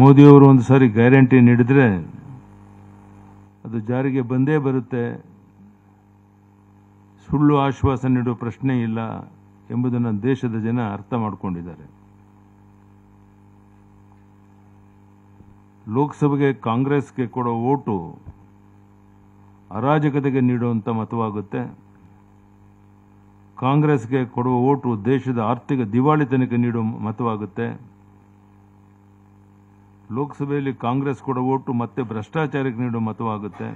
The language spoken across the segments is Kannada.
ಮೋದಿಯವರು ಒಂದು ಸಾರಿ ಗ್ಯಾರಂಟಿ ನೀಡಿದರೆ ಅದು ಜಾರಿಗೆ ಬಂದೇ ಬರುತ್ತೆ. ಸುಳ್ಳು ಆಶ್ವಾಸ ನೀಡುವ ಪ್ರಶ್ನೆ ಇಲ್ಲ ಎಂಬುದನ್ನು ದೇಶದ ಜನ ಅರ್ಥ ಮಾಡಿಕೊಂಡಿದ್ದಾರೆ. ಲೋಕಸಭೆಗೆ ಕಾಂಗ್ರೆಸ್ಗೆ ಕೊಡೋ ಓಟು ಅರಾಜಕತೆಗೆ ನೀಡುವಂಥ ಮತವಾಗುತ್ತೆ. ಕಾಂಗ್ರೆಸ್ಗೆ ಕೊಡುವ ಓಟು ದೇಶದ ಆರ್ಥಿಕ ದಿವಾಳಿತನಕ್ಕೆ ನೀಡುವ ಮತವಾಗುತ್ತೆ. ಲೋಕಸಭೆಯಲ್ಲಿ ಕಾಂಗ್ರೆಸ್ ಕೂಡ ಓಟು, ಮತ್ತೆ ಭ್ರಷ್ಟಾಚಾರಕ್ಕೆ ನೀಡುವ ಮತವಾಗುತ್ತೆ.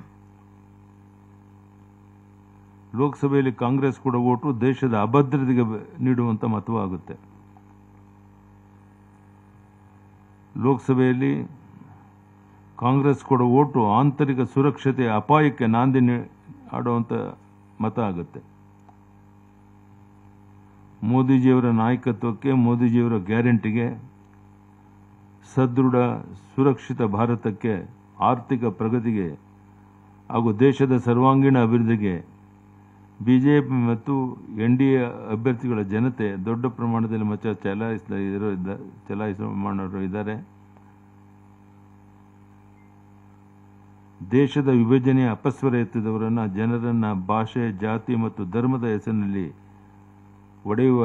ಲೋಕಸಭೆಯಲ್ಲಿ ಕಾಂಗ್ರೆಸ್ ಕೂಡ ಓಟು, ದೇಶದ ಅಭದ್ರತೆಗೆ ನೀಡುವಂಥ ಮತವಾಗುತ್ತೆ. ಲೋಕಸಭೆಯಲ್ಲಿ ಕಾಂಗ್ರೆಸ್ ಕೂಡ ಓಟು, ಆಂತರಿಕ ಸುರಕ್ಷತೆ, ಅಪಾಯಕ್ಕೆ ನಾಂದಿ ಆಡುವಂಥ ಮತ ಆಗುತ್ತೆ. ಮೋದಿಜಿಯವರ ನಾಯಕತ್ವಕ್ಕೆ, ಮೋದಿಜಿಯವರ ಗ್ಯಾರಂಟಿಗೆ ಸದೃಢ, ಸುರಕ್ಷಿತ ಭಾರತಕ್ಕೆ ಆರ್ಥಿಕ ಪ್ರಗತಿಗೆ ಹಾಗೂ ದೇಶದ ಸರ್ವಾಂಗೀಣ ಅಭಿವೃದ್ಧಿಗೆ ಬಿಜೆಪಿ ಮತ್ತು ಎನ್ ಡಿ ಎ ಅಭ್ಯರ್ಥಿಗಳ ಜನತೆ ದೊಡ್ಡ ಪ್ರಮಾಣದಲ್ಲಿ ಮತ ಚಲಾಯಿಸ ಚಲಾಯಿಸುವ ಮಾಡೋರು ಇದ್ದಾರೆ. ದೇಶದ ವಿಭಜನೆಯ ಅಪಸ್ವರ ಎತ್ತಿದವರನ್ನು, ಜನರನ್ನ ಭಾಷೆ, ಜಾತಿ ಮತ್ತು ಧರ್ಮದ ಹೆಸರಿನಲ್ಲಿ ಒಡೆಯುವ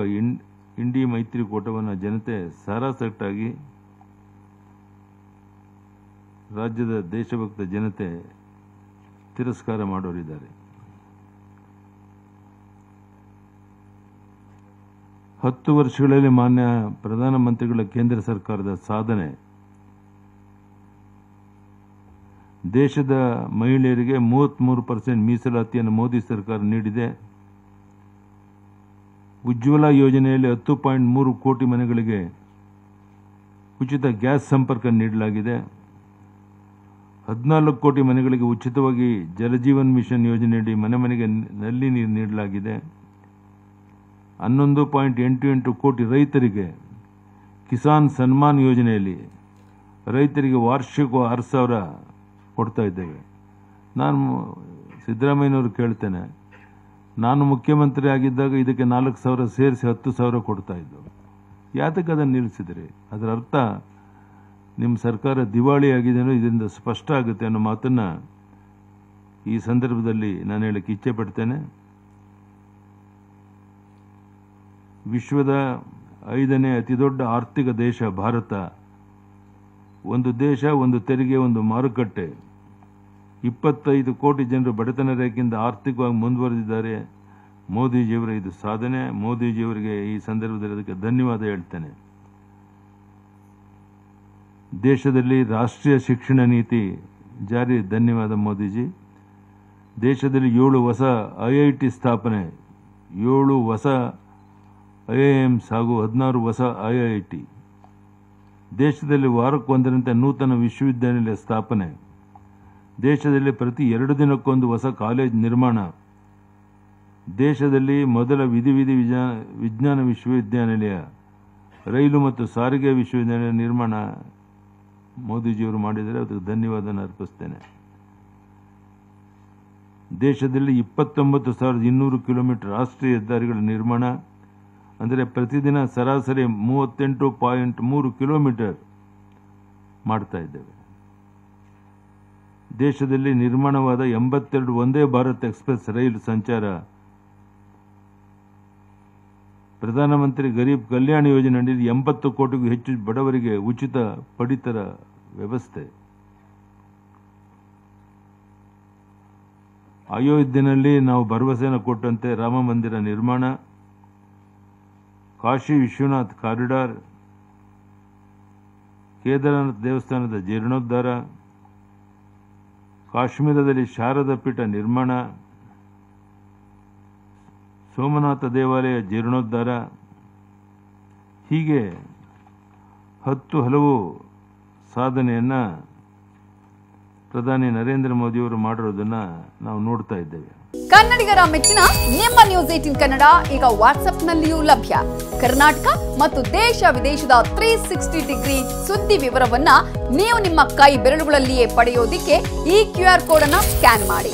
ಇಂಡಿ ಮೈತ್ರಿಕೂಟವನ್ನು ಜನತೆ ಸಾರಾಸಟ್ಟಾಗಿ ರಾಜ್ಯದ ದೇಶಭಕ್ತ ಜನತೆ ತಿರಸ್ಕಾರ ಮಾಡೋರಿದ್ದಾರೆ. ಹತ್ತು ವರ್ಷಗಳಲ್ಲಿ ಮಾನ್ಯ ಪ್ರಧಾನಮಂತ್ರಿಗಳ ಕೇಂದ್ರ ಸರ್ಕಾರದ ಸಾಧನೆ. ದೇಶದ ಮಹಿಳೆಯರಿಗೆ ಮೂವತ್ಮೂರು ಪರ್ಸೆಂಟ್ ಮೀಸಲಾತಿಯನ್ನು ಮೋದಿ ಸರ್ಕಾರ ನೀಡಿದೆ. ಉಜ್ವಲ ಯೋಜನೆಯಲ್ಲಿ ಹತ್ತು ಪಾಯಿಂಟ್ ಮೂರು ಕೋಟಿ ಮನೆಗಳಿಗೆ ಉಚಿತ ಗ್ಯಾಸ್ ಸಂಪರ್ಕ ನೀಡಲಾಗಿದೆ. ಹದಿನಾಲ್ಕು ಕೋಟಿ ಮನೆಗಳಿಗೆ ಉಚಿತವಾಗಿ ಜಲಜೀವನ್ ಮಿಷನ್ ಯೋಜನೆಯಡಿ ಮನೆ ಮನೆಗೆ ನಲ್ಲಿ ನೀರು ನೀಡಲಾಗಿದೆ. ಹನ್ನೊಂದು ಪಾಯಿಂಟ್ ಎಂಟು ಎಂಟು ಕೋಟಿ ರೈತರಿಗೆ ಕಿಸಾನ್ ಸನ್ಮಾನ್ ಯೋಜನೆಯಲ್ಲಿ ರೈತರಿಗೆ ವಾರ್ಷಿಕ ಆರು ಸಾವಿರ ಕೊಡ್ತಾ ಇದ್ದೇವೆ. ನಾನು ಸಿದ್ದರಾಮಯ್ಯನವರು ಕೇಳ್ತೇನೆ, ನಾನು ಮುಖ್ಯಮಂತ್ರಿ ಆಗಿದ್ದಾಗ ಇದಕ್ಕೆ ನಾಲ್ಕು ಸಾವಿರ ಸೇರಿಸಿ ಹತ್ತು ಸಾವಿರ ಕೊಡ್ತಾ ಇದ್ದು ಯಾತಕ್ಕೆ ಅದನ್ನು ನಿಲ್ಲಿಸಿದ್ರಿ? ಅದರ ಅರ್ಥ ನಿಮ್ಮ ಸರ್ಕಾರ ದಿವಾಳಿ ಆಗಿದೆ ಅನ್ನೋ ಇದರಿಂದ ಸ್ಪಷ್ಟ ಆಗುತ್ತೆ ಅನ್ನೋ ಮಾತನ್ನು ಈ ಸಂದರ್ಭದಲ್ಲಿ ನಾನು ಹೇಳಕ್ಕೆ ಇಚ್ಛೆ ಪಡ್ತೇನೆ. ವಿಶ್ವದ ಐದನೇ ಅತಿದೊಡ್ಡ ಆರ್ಥಿಕ ದೇಶ ಭಾರತ. ಒಂದು ದೇಶ, ಒಂದು ತೆರಿಗೆ, ಒಂದು ಮಾರುಕಟ್ಟೆ. ಇಪ್ಪತ್ತೈದು ಕೋಟಿ ಜನರು ಬಡತನ ರೇಖೆಯಿಂದ ಆರ್ಥಿಕವಾಗಿ ಮುಂದುವರೆದಿದ್ದಾರೆ. ಮೋದಿಜಿಯವರ ಇದು ಸಾಧನೆ. ಮೋದಿಜಿಯವರಿಗೆ ಈ ಸಂದರ್ಭದಲ್ಲಿ ಅದಕ್ಕೆ ಧನ್ಯವಾದ ಹೇಳ್ತೇನೆ. ದೇಶದಲ್ಲಿ ರಾಷ್ಟ್ರೀಯ ಶಿಕ್ಷಣ ನೀತಿ ಜಾರಿ. ಧನ್ಯವಾದ ಮೋದಿಜಿ. ದೇಶದಲ್ಲಿ ಏಳು ಹೊಸ ಐ ಐ ಟಿ ಸ್ಥಾಪನೆ, ಏಳು ಹೊಸ ಐ ಐ ಎಮ್ಸ್ ಹಾಗೂ ಹದಿನಾರು ಹೊಸ ಐ ಐ ಟಿ. ದೇಶದಲ್ಲಿ ವಾರಕ್ಕೊಂದರಂತೆ ನೂತನ ವಿಶ್ವವಿದ್ಯಾನಿಲಯ ಸ್ಥಾಪನೆ. ದೇಶದಲ್ಲಿ ಪ್ರತಿ ಎರಡು ದಿನಕ್ಕೊಂದು ಹೊಸ ಕಾಲೇಜ್ ನಿರ್ಮಾಣ. ದೇಶದಲ್ಲಿ ಮೊದಲ ವಿಧಿ ವಿಧಿ ವಿಜ್ಞಾನ ವಿಜ್ಞಾನ ವಿಶ್ವವಿದ್ಯಾನಿಲಯ, ರೈಲು ಮತ್ತು ಸಾರಿಗೆ ವಿಶ್ವವಿದ್ಯಾನಿಲಯ ನಿರ್ಮಾಣ. ಮೋದಿಜಿಯವರು ಮಾಡಿದರೆ ಅದಕ್ಕೆ ಧನ್ಯವಾದ ಅರ್ಪಿಸ್ತೇನೆ. ದೇಶದಲ್ಲಿ ಇಪ್ಪತ್ತೊಂಬತ್ತು ಸಾವಿರದ ಇನ್ನೂರು ಕಿಲೋಮೀಟರ್ ರಾಷ್ಟ್ರೀಯ ಹೆದ್ದಾರಿಗಳ ನಿರ್ಮಾಣ, ಅಂದರೆ ಪ್ರತಿದಿನ ಸರಾಸರಿ ಮೂವತ್ತೆಂಟು ಪಾಯಿಂಟ್ ಮೂರು ಕಿಲೋಮೀಟರ್ ಮಾಡ್ತಾ ಇದ್ದೇವೆ. ದೇಶದಲ್ಲಿ ನಿರ್ಮಾಣವಾದ ಎಂಬತ್ತೆರಡು ಒಂದೇ ಭಾರತ್ ಎಕ್ಸ್ಪ್ರೆಸ್ ರೈಲು ಸಂಚಾರ ಪ್ರಧಾನಮಂತ್ರಿ ಗರೀಬ್ ಕಲ್ಯಾಣ ಯೋಜನೆ ಅಡಿಯಲ್ಲಿ ಎಂಬತ್ತು ಕೋಟಿಗೂ ಹೆಚ್ಚು ಬಡವರಿಗೆ ಉಚಿತ ಪಡಿತರ ವ್ಯವಸ್ಥೆ. ಅಯೋಧ್ಯೆಯಲ್ಲಿ ನಾವು ಭರವಸೆಯನ್ನು ಕೊಟ್ಟಂತೆ ರಾಮ ಮಂದಿರ ನಿರ್ಮಾಣ, ಕಾಶಿ ವಿಶ್ವನಾಥ್ ಕಾರಿಡಾರ್, ಕೇದಾರನಾಥ ದೇವಸ್ಥಾನದ ಜೀರ್ಣೋದ್ಧಾರ, ಕಾಶ್ಮೀರದಲ್ಲಿ ಶಾರದಾ ಪೀಠ ನಿರ್ಮಾಣ ಸೋಮನಾಥ ದೇವಾಲಯ ಜೀರ್ಣೋದ್ಧಾರ. ಹೀಗೆ ಹತ್ತು ಹಲವು ಸಾಧನೆಯನ್ನು ಪ್ರಧಾನಿ ನರೇಂದ್ರ ಮೋದಿಯವರು ಮಾಡಿರೋದನ್ನ ನಾವು ನೋಡ್ತಾ ಇದ್ದೇವೆ. ಕನ್ನಡಿಗರ ಮೆಚ್ಚಿನ ನಿಮ್ಮ ನ್ಯೂಸ್ ಏಟಿನ್ ಕನ್ನಡ ಈಗ ವಾಟ್ಸ್ಆಪ್ನಲ್ಲಿಯೂ ಲಭ್ಯ. ಕರ್ನಾಟಕ ಮತ್ತು ದೇಶ ವಿದೇಶದ ತ್ರೀ ಸಿಕ್ಸ್ಟಿ ಡಿಗ್ರಿ ಸುದ್ದಿ ವಿವರವನ್ನ ನೀವು ನಿಮ್ಮ ಕೈ ಬೆರಳುಗಳಲ್ಲಿಯೇ ಪಡೆಯೋದಿಕ್ಕೆ ಈ ಕ್ಯೂ ಆರ್ ಕೋಡ್ ಅನ್ನ ಸ್ಕ್ಯಾನ್ ಮಾಡಿ.